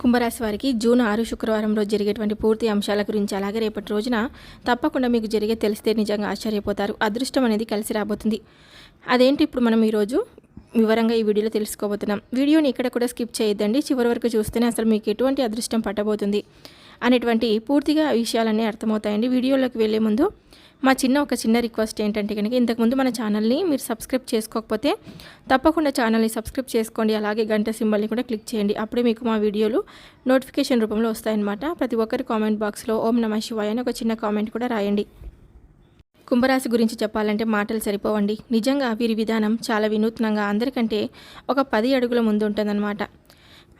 కుంభరాశి వారికి జూన్ ఆరు శుక్రవారం రోజు జరిగేటువంటి పూర్తి అంశాల గురించి అలాగే రేపటి రోజున తప్పకుండా మీకు జరిగే తెలిస్తే నిజంగా ఆశ్చర్యపోతారు. అదృష్టం అనేది కలిసి రాబోతుంది. అదేంటి ఇప్పుడు మనం ఈరోజు వివరంగా ఈ వీడియోలో తెలుసుకోబోతున్నాం. వీడియోని ఇక్కడ కూడా స్కిప్ చేయొద్దండి. చివరి వరకు చూస్తేనే అసలు మీకు ఎటువంటి అదృష్టం పట్టబోతుంది అనేటువంటి పూర్తిగా విషయాలన్నీ అర్థమవుతాయండి. వీడియోలోకి వెళ్ళే ముందు మా చిన్న ఒక చిన్న రిక్వెస్ట్ ఏంటంటే కనుక ఇంతకుముందు మన ఛానల్ని మీరు సబ్స్క్రైబ్ చేసుకోకపోతే తప్పకుండా ఛానల్ని సబ్స్క్రైబ్ చేసుకోండి. అలాగే గంట సింబల్ని కూడా క్లిక్ చేయండి. అప్పుడే మీకు మా వీడియోలు నోటిఫికేషన్ రూపంలో వస్తాయన్నమాట. ప్రతి ఒక్కరి కామెంట్ బాక్స్లో ఓం నమ శివాయ అని ఒక చిన్న కామెంట్ కూడా రాయండి. కుంభరాశి గురించి చెప్పాలంటే మాటలు సరిపోవండి. నిజంగా వీరి విధానం చాలా వినూత్నంగా అందరికంటే ఒక పది అడుగుల ముందు ఉంటుందన్నమాట.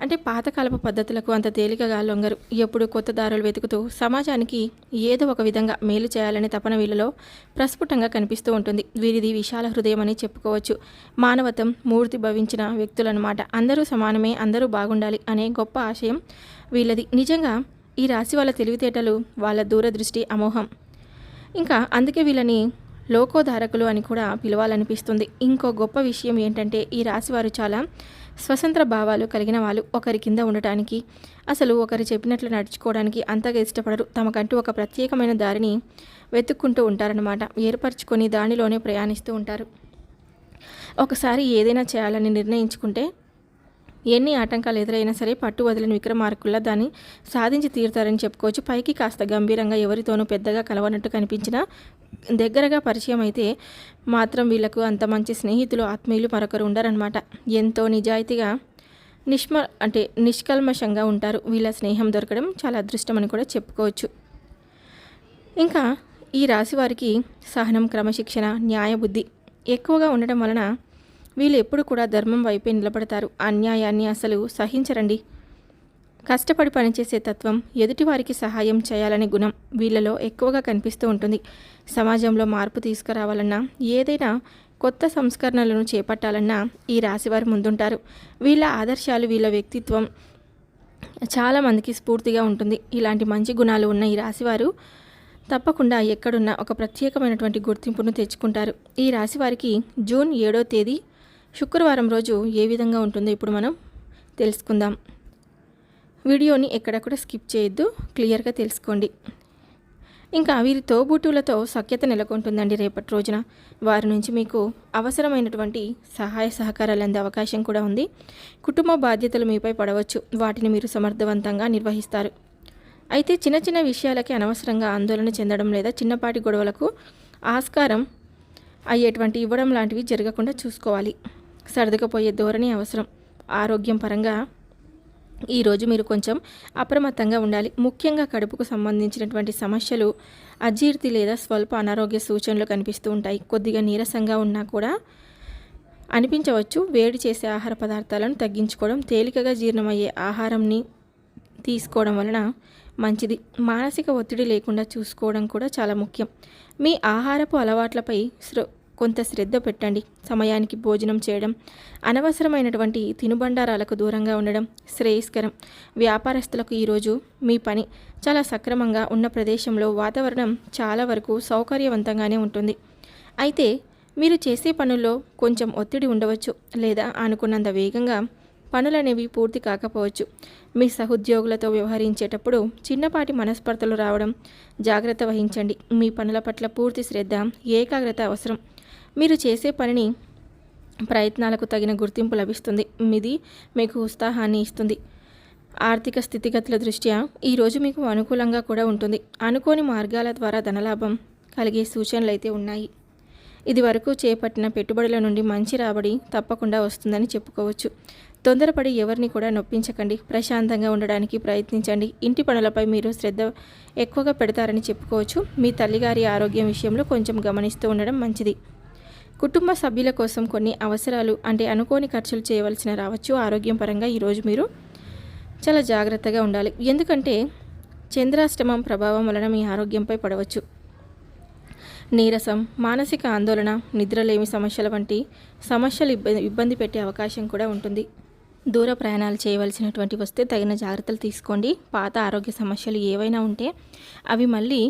అంటే పాతకాలపు పద్ధతులకు అంత తేలికగా లొంగరు. ఎప్పుడు కొత్త దారులు వెతుకుతూ సమాజానికి ఏదో ఒక విధంగా మేలు చేయాలనే తపన వీళ్ళలో ప్రస్ఫుటంగా కనిపిస్తూ ఉంటుంది. వీరిది విశాల హృదయం అని చెప్పుకోవచ్చు. మానవతం మూర్తి భవించిన వ్యక్తులన్నమాట అందరూ సమానమే అందరూ బాగుండాలి అనే గొప్ప ఆశయం వీళ్ళది. నిజంగా ఈ రాశి వాళ్ళ తెలివితేటలు వాళ్ళ దూరదృష్టి అమోహం ఇంకా అందుకే వీళ్ళని లోకోధారకులు అని కూడా పిలవాలనిపిస్తుంది. ఇంకో గొప్ప విషయం ఏంటంటే ఈ రాశివారు చాలా స్వతంత్ర భావాలు కలిగిన వాళ్ళు ఒకరి కింద ఉండటానికి అసలు ఒకరు చెప్పినట్లు నడుచుకోవడానికి అంతగా ఇష్టపడరు. తమకంటూ ఒక ప్రత్యేకమైన దారిని వెతుక్కుంటూ ఉంటారనమాట ఏర్పరచుకొని దానిలోనే ప్రయాణిస్తూ ఉంటారు. ఒకసారి ఏదైనా చేయాలని నిర్ణయించుకుంటే ఎన్ని ఆటంకాలు ఎదురైనా సరే పట్టు వదిలిన విక్రమార్కుల్లా దాన్ని సాధించి తీరుతారని చెప్పుకోవచ్చు. పైకి కాస్త గంభీరంగా ఎవరితోనూ పెద్దగా కలవనట్టు కనిపించినా దగ్గరగా పరిచయం అయితే మాత్రం వీళ్ళకు అంత మంచి స్నేహితులు ఆత్మీయులు మరొకరు ఉండరనమాట ఎంతో నిజాయితీగా నిష్మ అంటే నిష్కల్మషంగా ఉంటారు. వీళ్ళ స్నేహం దొరకడం చాలా అదృష్టం అని కూడా చెప్పుకోవచ్చు. ఇంకా ఈ రాశి వారికి సహనం క్రమశిక్షణ న్యాయబుద్ధి ఎక్కువగా ఉండడం వలన వీళ్ళు ఎప్పుడు కూడా ధర్మం వైపే నిలబడతారు. అన్యాయాన్ని అసలు సహించరండి. కష్టపడి పనిచేసే తత్వం ఎదుటివారికి సహాయం చేయాలనే గుణం వీళ్ళలో ఎక్కువగా కనిపిస్తూ ఉంటుంది. సమాజంలో మార్పు తీసుకురావాలన్నా ఏదైనా కొత్త సంస్కరణలను చేపట్టాలన్నా ఈ రాశివారు ముందుంటారు. వీళ్ళ ఆదర్శాలు వీళ్ళ వ్యక్తిత్వం చాలామందికి స్ఫూర్తిగా ఉంటుంది. ఇలాంటి మంచి గుణాలు ఉన్న ఈ రాశివారు తప్పకుండా ఎక్కడున్నా ఒక ప్రత్యేకమైనటువంటి గుర్తింపును తెచ్చుకుంటారు. ఈ రాశివారికి జూన్ ఏడో తేదీ శుక్రవారం రోజు ఏ విధంగా ఉంటుందో ఇప్పుడు మనం తెలుసుకుందాం. వీడియోని ఎక్కడెక్కడ స్కిప్ చేయొద్దు క్లియర్గా తెలుసుకోండి. ఇంకా వీరి తోబుట్టులతో సఖ్యత నెలకొంటుందండి రేపటి రోజున. వారి నుంచి మీకు అవసరమైనటువంటి సహాయ సహకారాలు అందే అవకాశం కూడా ఉంది. కుటుంబ బాధ్యతలు మీపై పడవచ్చు. వాటిని మీరు సమర్థవంతంగా నిర్వహిస్తారు. అయితే చిన్న చిన్న విషయాలకి అనవసరంగా ఆందోళన చెందడం లేదా చిన్నపాటి గొడవలకు ఆస్కారం అయ్యేటువంటి ఇవ్వడం లాంటివి జరగకుండా చూసుకోవాలి. సర్దుకపోయే ధోరణి అవసరం. ఆరోగ్యం పరంగా ఈరోజు మీరు కొంచెం అప్రమత్తంగా ఉండాలి. ముఖ్యంగా కడుపుకు సంబంధించినటువంటి సమస్యలు అజీర్తి లేదా స్వల్ప అనారోగ్య సూచనలు కనిపిస్తూ ఉంటాయి. కొద్దిగా నీరసంగా ఉన్నా కూడా అనిపించవచ్చు. వేడి చేసే ఆహార పదార్థాలను తగ్గించుకోవడం తేలికగా జీర్ణమయ్యే ఆహారంని తీసుకోవడం వలన మంచిది. మానసిక ఒత్తిడి లేకుండా చూసుకోవడం కూడా చాలా ముఖ్యం. మీ ఆహారపు అలవాట్లపై శ్ర కొంత శ్రద్ధ పెట్టండి. సమయానికి భోజనం చేయడం అనవసరమైనటువంటి తినుబండారాలకు దూరంగా ఉండడం శ్రేయస్కరం. వ్యాపారస్తులకు ఈరోజు మీ పని. చాలా సక్రమంగా ఉన్న ప్రదేశంలో వాతావరణం చాలా వరకు సౌకర్యవంతంగానే ఉంటుంది. అయితే మీరు చేసే పనుల్లో కొంచెం ఒత్తిడి ఉండవచ్చు లేదా అనుకున్నంత వేగంగా పనులనేవి పూర్తి కాకపోవచ్చు. మీ సహోద్యోగులతో వ్యవహరించేటప్పుడు చిన్నపాటి మనస్పర్ధలు రావడం జాగ్రత్త వహించండి. మీ పనుల పట్ల పూర్తి శ్రద్ధ ఏకాగ్రత అవసరం. మీరు చేసే పనిని ప్రయత్నాలకు తగిన గుర్తింపు లభిస్తుంది. ఇది మీకు ఉత్సాహాన్ని ఇస్తుంది. ఆర్థిక స్థితిగతుల దృష్ట్యా ఈరోజు మీకు అనుకూలంగా కూడా ఉంటుంది. అనుకోని మార్గాల ద్వారా ధనలాభం కలిగే సూచనలు అయితే ఉన్నాయి. ఇది వరకు చేపట్టిన పెట్టుబడుల నుండి మంచి రాబడి తప్పకుండా వస్తుందని చెప్పుకోవచ్చు. తొందరపడి ఎవరిని కూడా నొప్పించకండి. ప్రశాంతంగా ఉండడానికి ప్రయత్నించండి. ఇంటి పనులపై మీరు శ్రద్ధ ఎక్కువగా పెడతారని చెప్పుకోవచ్చు. మీ తల్లిగారి ఆరోగ్యం విషయంలో కొంచెం గమనిస్తూ ఉండడం మంచిది. కుటుంబ సభ్యుల కోసం కొన్ని అవసరాలు అంటే అనుకోని ఖర్చులు చేయవలసిన రావచ్చు. ఆరోగ్యం పరంగా ఈరోజు మీరు చాలా జాగ్రత్తగా ఉండాలి. ఎందుకంటే చంద్రాష్టమం ప్రభావం వలన మీ ఆరోగ్యంపై పడవచ్చు. నీరసం మానసిక ఆందోళన నిద్రలేమి సమస్యల వంటి సమస్యలు ఇబ్బంది ఇబ్బంది పెట్టే అవకాశం కూడా ఉంటుంది. దూర ప్రయాణాలు చేయవలసినటువంటి వస్తే తగిన జాగ్రత్తలు తీసుకోండి. పాత ఆరోగ్య సమస్యలు ఏవైనా ఉంటే అవి మళ్ళీ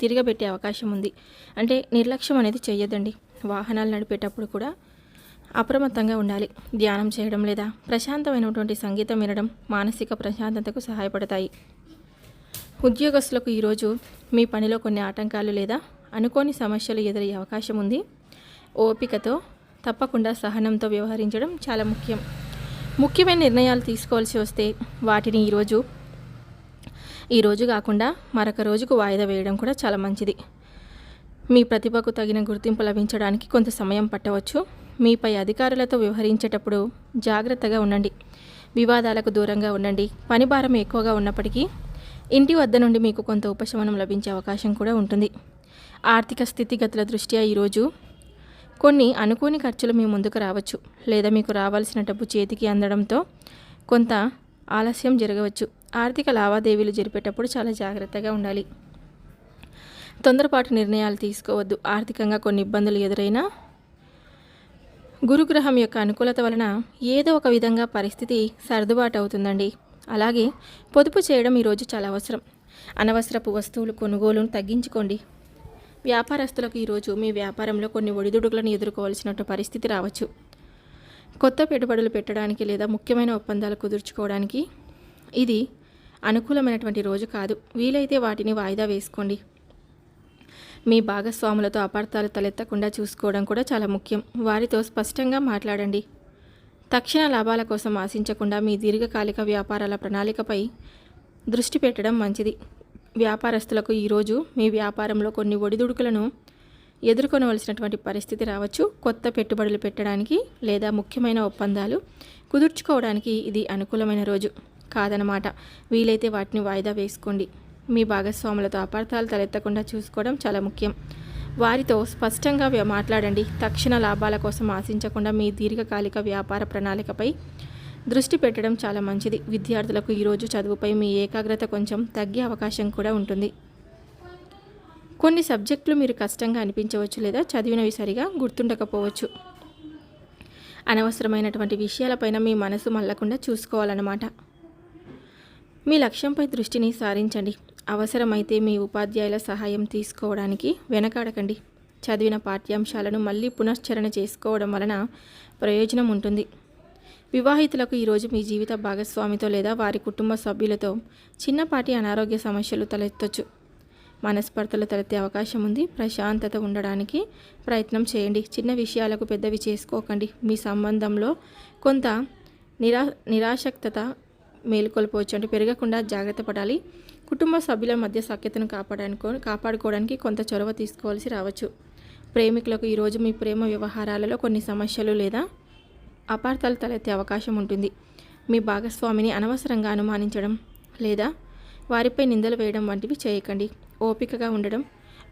తిరగబెట్టే అవకాశం ఉంది. అంటే నిర్లక్ష్యం అనేది చేయొద్దండి వాహనాలు నడిపేటప్పుడు కూడా అప్రమత్తంగా ఉండాలి. ధ్యానం చేయడం లేదా ప్రశాంతమైనటువంటి సంగీతం వినడం మానసిక ప్రశాంతతకు సహాయపడతాయి. ఉద్యోగస్తులకు ఈరోజు మీ పనిలో కొన్ని ఆటంకాలు లేదా అనుకోని సమస్యలు ఎదురయ్యే అవకాశం ఉంది. ఓపికతో తప్పకుండా సహనంతో వ్యవహరించడం చాలా ముఖ్యం. ముఖ్యమైన నిర్ణయాలు తీసుకోవాల్సి వస్తే వాటిని ఈరోజు ఈరోజు కాకుండా మరొక రోజుకు వాయిదా వేయడం కూడా చాలా మంచిది. మీ ప్రతిభకు తగిన గుర్తింపు లభించడానికి కొంత సమయం పట్టవచ్చు. మీపై అధికారులతో వ్యవహరించేటప్పుడు జాగ్రత్తగా ఉండండి. వివాదాలకు దూరంగా ఉండండి. పని భారం ఎక్కువగా ఉన్నప్పటికీ ఇంటి వద్ద నుండి మీకు కొంత ఉపశమనం లభించే అవకాశం కూడా ఉంటుంది. ఆర్థిక స్థితిగతుల దృష్ట్యా ఈరోజు కొన్ని అనుకోని ఖర్చులు మీ ముందుకు రావచ్చు. లేదా మీకు రావాల్సిన డబ్బు చేతికి అందడంతో కొంత ఆలస్యం జరగవచ్చు. ఆర్థిక లావాదేవీలు జరిపేటప్పుడు చాలా జాగ్రత్తగా ఉండాలి. తొందరపాటు నిర్ణయాలు తీసుకోవద్దు. ఆర్థికంగా కొన్ని ఇబ్బందులు ఎదురైనా గురుగ్రహం యొక్క అనుకూలత వలన ఏదో ఒక విధంగా పరిస్థితి సర్దుబాటు అవుతుందండి. అలాగే పొదుపు చేయడం ఈరోజు చాలా అవసరం. అనవసరపు వస్తువులు కొనుగోలును తగ్గించుకోండి. వ్యాపారస్తులకు ఈరోజు మీ వ్యాపారంలో కొన్ని ఒడిదుడుకులను ఎదుర్కోవాల్సినట్టు పరిస్థితి రావచ్చు. కొత్త పెట్టుబడులు పెట్టడానికి లేదా ముఖ్యమైన ఒప్పందాలు కుదుర్చుకోవడానికి ఇది అనుకూలమైనటువంటి రోజు కాదు. వీలైతే వాటిని వాయిదా వేసుకోండి. మీ భాగస్వాములతో అపార్థాలు తలెత్తకుండా చూసుకోవడం కూడా చాలా ముఖ్యం. వారితో స్పష్టంగా మాట్లాడండి. తక్షణ లాభాల కోసం ఆశించకుండా మీ దీర్ఘకాలిక వ్యాపారాల ప్రణాళికపై దృష్టి పెట్టడం మంచిది. వ్యాపారస్తులకు ఈరోజు మీ వ్యాపారంలో కొన్ని ఒడిదుడుకులను ఎదుర్కొనవలసినటువంటి పరిస్థితి రావచ్చు. కొత్త పెట్టుబడులు పెట్టడానికి లేదా ముఖ్యమైన ఒప్పందాలు కుదుర్చుకోవడానికి ఇది అనుకూలమైన రోజు. కాదనమాట వీలైతే వాటిని వాయిదా వేసుకోండి. మీ భాగస్వాములతో అపార్థాలు తలెత్తకుండా చూసుకోవడం చాలా ముఖ్యం. వారితో స్పష్టంగా మాట్లాడండి. తక్షణ లాభాల కోసం ఆశించకుండా మీ దీర్ఘకాలిక వ్యాపార ప్రణాళికపై దృష్టి పెట్టడం చాలా మంచిది. విద్యార్థులకు ఈరోజు చదువుపై మీ ఏకాగ్రత కొంచెం తగ్గే అవకాశం కూడా ఉంటుంది. కొన్ని సబ్జెక్టులు మీరు కష్టంగా అనిపించవచ్చు లేదా చదివినవి సరిగా గుర్తుండకపోవచ్చు. అనవసరమైనటువంటి విషయాలపైన మీ మనసు మళ్ళకుండా చూసుకోవాలన్నమాట. మీ లక్ష్యంపై దృష్టిని సారించండి. అవసరమైతే మీ ఉపాధ్యాయుల సహాయం తీసుకోవడానికి వెనకాడకండి. చదివిన పాఠ్యాంశాలను మళ్ళీ పునశ్చరణ చేసుకోవడం వలన ప్రయోజనం ఉంటుంది. వివాహితులకు ఈరోజు మీ జీవిత భాగస్వామితో లేదా వారి కుటుంబ సభ్యులతో చిన్నపాటి అనారోగ్య సమస్యలు తలెత్తొచ్చు. మనస్పర్ధలు తలెత్తే అవకాశం ఉంది. ప్రశాంతత ఉండడానికి ప్రయత్నం చేయండి. చిన్న విషయాలకు పెద్దవి చేసుకోకండి. మీ సంబంధంలో కొంత నిరా నిరాసక్తత మేలుకొల్పవచ్చు. అంటే పెరగకుండా జాగ్రత్త పడాలి. కుటుంబ సభ్యుల మధ్య సఖ్యతను కాపాడానుకో కాపాడుకోవడానికి కొంత చొరవ తీసుకోవాల్సి రావచ్చు. ప్రేమికులకు ఈరోజు మీ ప్రేమ వ్యవహారాలలో కొన్ని సమస్యలు లేదా అపార్థాలు తలెత్తే అవకాశం ఉంటుంది. మీ భాగస్వామిని అనవసరంగా అనుమానించడం లేదా వారిపై నిందలు వేయడం వంటివి చేయకండి. ఓపికగా ఉండడం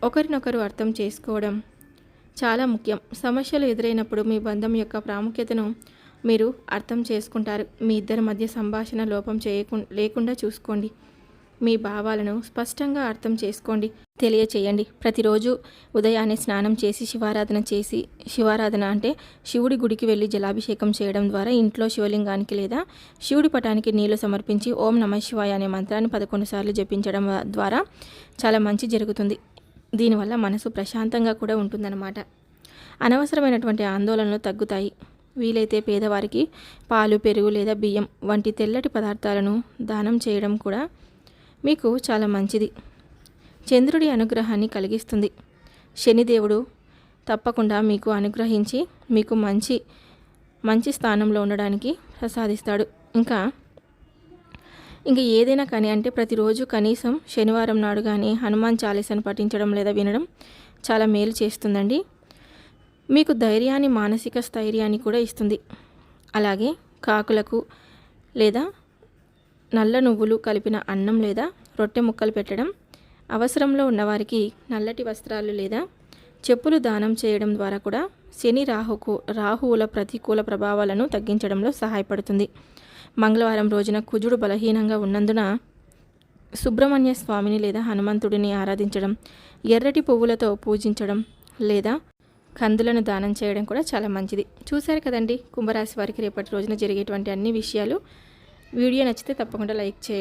ఒకరినొకరు అర్థం చేసుకోవడం చాలా ముఖ్యం. సమస్యలు ఎదురైనప్పుడు మీ బంధం యొక్క ప్రాముఖ్యతను మీరు అర్థం చేసుకుంటారు. మీ ఇద్దరి మధ్య సంభాషణ లోపం చేయకు లేకుండా చూసుకోండి. మీ భావాలను స్పష్టంగా అర్థం చేసుకోండి తెలియచేయండి. ప్రతిరోజు ఉదయాన్నే స్నానం చేసి శివారాధన చేసి శివారాధన అంటే శివుడి గుడికి వెళ్ళి జలాభిషేకం చేయడం ద్వారా ఇంట్లో శివలింగానికి లేదా శివుడి పటానికి నీళ్ళు సమర్పించి ఓం నమ శివాయ అనే మంత్రాన్ని పదకొండు సార్లు జపించడం ద్వారా చాలా మంచి జరుగుతుంది. దీనివల్ల మనసు ప్రశాంతంగా కూడా ఉంటుందన్నమాట. అనవసరమైనటువంటి ఆందోళనలు తగ్గుతాయి. వీలైతే పేదవారికి పాలు పెరుగు లేదా బియ్యం వంటి తెల్లటి పదార్థాలను దానం చేయడం కూడా మీకు చాలా మంచిది. చంద్రుడి అనుగ్రహాన్ని కలిగిస్తుంది. శనిదేవుడు తప్పకుండా మీకు అనుగ్రహించి మీకు మంచి మంచి స్థానంలో ఉండడానికి ప్రసాదిస్తాడు. ఇంకా ఇంకా ఏదైనా కానీ అంటే ప్రతిరోజు కనీసం శనివారం నాడు కానీ హనుమాన్ చాలీసాను పఠించడం లేదా వినడం చాలా మేలు చేస్తుందండి. మీకు ధైర్యాన్ని మానసిక స్థైర్యాన్ని కూడా ఇస్తుంది. అలాగే కాకులకు లేదా నల్ల నువ్వులు కలిపిన అన్నం లేదా రొట్టె ముక్కలు పెట్టడం అవసరంలో ఉన్నవారికి నల్లటి వస్త్రాలు లేదా చెప్పులు దానం చేయడం ద్వారా కూడా శని రాహుకు రాహువుల ప్రతికూల ప్రభావాలను తగ్గించడంలో సహాయపడుతుంది. మంగళవారం రోజున కుజుడు బలహీనంగా ఉన్నందున సుబ్రహ్మణ్య స్వామిని లేదా హనుమంతుడిని ఆరాధించడం ఎర్రటి పువ్వులతో పూజించడం లేదా కందులను దానం చేయడం కూడా చాలా మంచిది. చూశారు కదండి కుంభరాశి వారికి రేపటి రోజున జరిగేటువంటి అన్ని విషయాలు. వీడియో నచ్చితే తప్పకుండా లైక్ చేయండి.